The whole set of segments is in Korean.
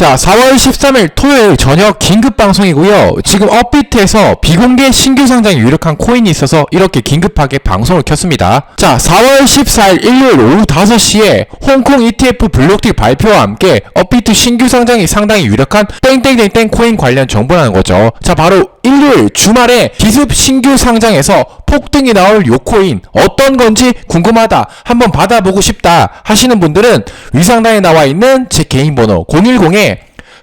자, 4월 13일 토요일 저녁 긴급 방송이고요. 지금 업비트에서 비공개 신규 상장에 유력한 코인이 있어서 이렇게 긴급하게 방송을 켰습니다. 자, 4월 14일 일요일 오후 5시에 홍콩 ETF 블록딜 발표와 함께 업비트 신규 상장이 상당히 유력한 땡땡땡땡 코인 관련 정보라는 거죠. 자, 바로 일요일 주말에 기습 신규 상장에서 폭등이 나올 요 코인 어떤 건지 궁금하다 한번 받아보고 싶다 하시는 분들은 위상단에 나와 있는 제 개인 번호 010에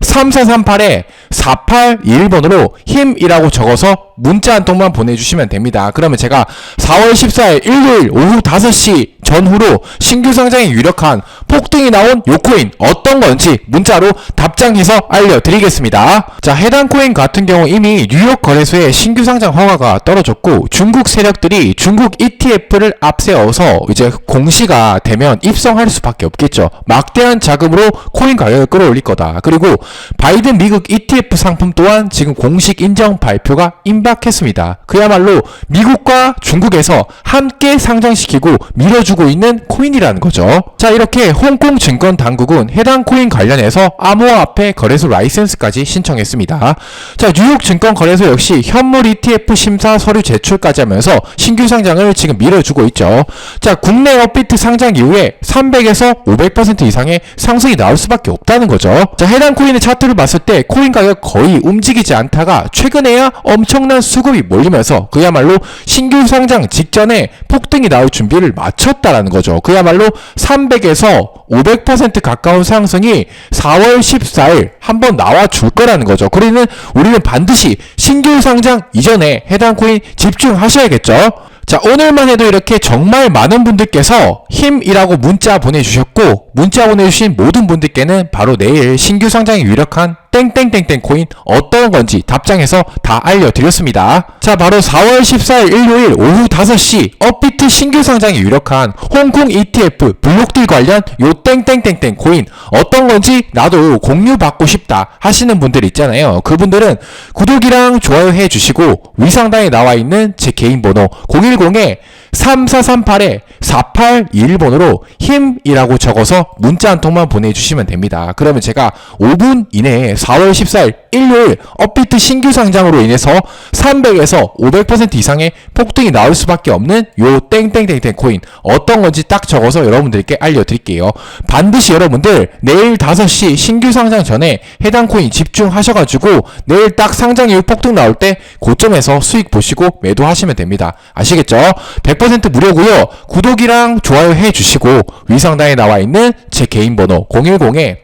3438에 4821번으로 힘이라고 적어서 문자 한 통만 보내주시면 됩니다. 그러면 제가 4월 14일 일요일 오후 5시 전후로 신규 상장에 유력한 폭등이 나온 요 코인 어떤 건지 문자로 답장해서 알려드리겠습니다. 자, 해당 코인 같은 경우 이미 뉴욕 거래소에 신규 상장 허가가 떨어졌고 중국 세력들이 중국 ETF를 앞세워서 이제 공시가 되면 입성할 수밖에 없겠죠. 막대한 자금으로 코인 가격을 끌어올릴 거다. 그리고 바이든 미국 ETF 상품 또한 지금 공식 인정 발표가 임박했습니다. 그야말로 미국과 중국에서 함께 상장시키고 밀어주고 있는 코인이라는 거죠. 자, 이렇게 홍콩 증권 당국은 해당 코인 관련해서 암호화폐 거래소 라이센스까지 신청했습니다. 자, 뉴욕 증권 거래소 역시 현물 ETF 심사 서류 제출까지 하면서 신규 상장을 지금 밀어주고 있죠. 자, 국내 업비트 상장 이후에 300에서 500% 이상의 상승이 나올 수밖에 없다는 거죠. 자, 해당 코인의 차트를 봤을 때 코인 가격 거의 움직이지 않다가 최근에야 엄청난 수급이 몰리면서 그야말로 신규 상장 직전에 폭등이 나올 준비를 마쳤다라는 거죠. 그야말로 300에서 500% 가까운 상승이 4월 14일 한번 나와 줄 거라는 거죠. 그러면 우리는 반드시 신규 상장 이전에 해당 코인 집중하셔야겠죠. 자, 오늘만 해도 이렇게 정말 많은 분들께서 힘이라고 문자 보내주셨고, 문자 보내주신 모든 분들께는 바로 내일 신규 상장에 유력한 땡땡땡땡 코인 어떤 건지 답장해서 다 알려드렸습니다. 자, 바로 4월 14일 일요일 오후 5시 업비트 신규 상장에 유력한 홍콩 ETF 블록딜 관련 요 땡땡땡땡 코인 어떤 건지 나도 공유받고 싶다 하시는 분들 있잖아요. 그분들은 구독이랑 좋아요 해주시고 위상단에 나와 있는 제 개인 번호 010에 3438에 4821번으로 힘이라고 적어서 문자 한 통만 보내주시면 됩니다. 그러면 제가 5분 이내에 4월 14일 일요일 업비트 신규 상장으로 인해서 300에서 500% 이상의 폭등이 나올 수밖에 없는 요 땡땡땡땡 코인 어떤 건지 딱 적어서 여러분들께 알려드릴게요. 반드시 여러분들 내일 5시 신규 상장 전에 해당 코인 집중하셔가지고 내일 딱 상장 이후 폭등 나올 때 고점에서 수익 보시고 매도하시면 됩니다. 아시겠죠? 100% 무료고요. 구독이랑 좋아요 해주시고 위상단에 나와 있는 제 개인 번호 010에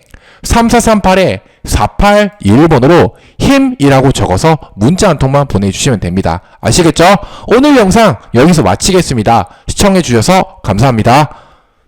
3438에 4821번으로 힘이라고 적어서 문자 한 통만 보내주시면 됩니다. 아시겠죠? 오늘 영상 여기서 마치겠습니다. 시청해주셔서 감사합니다.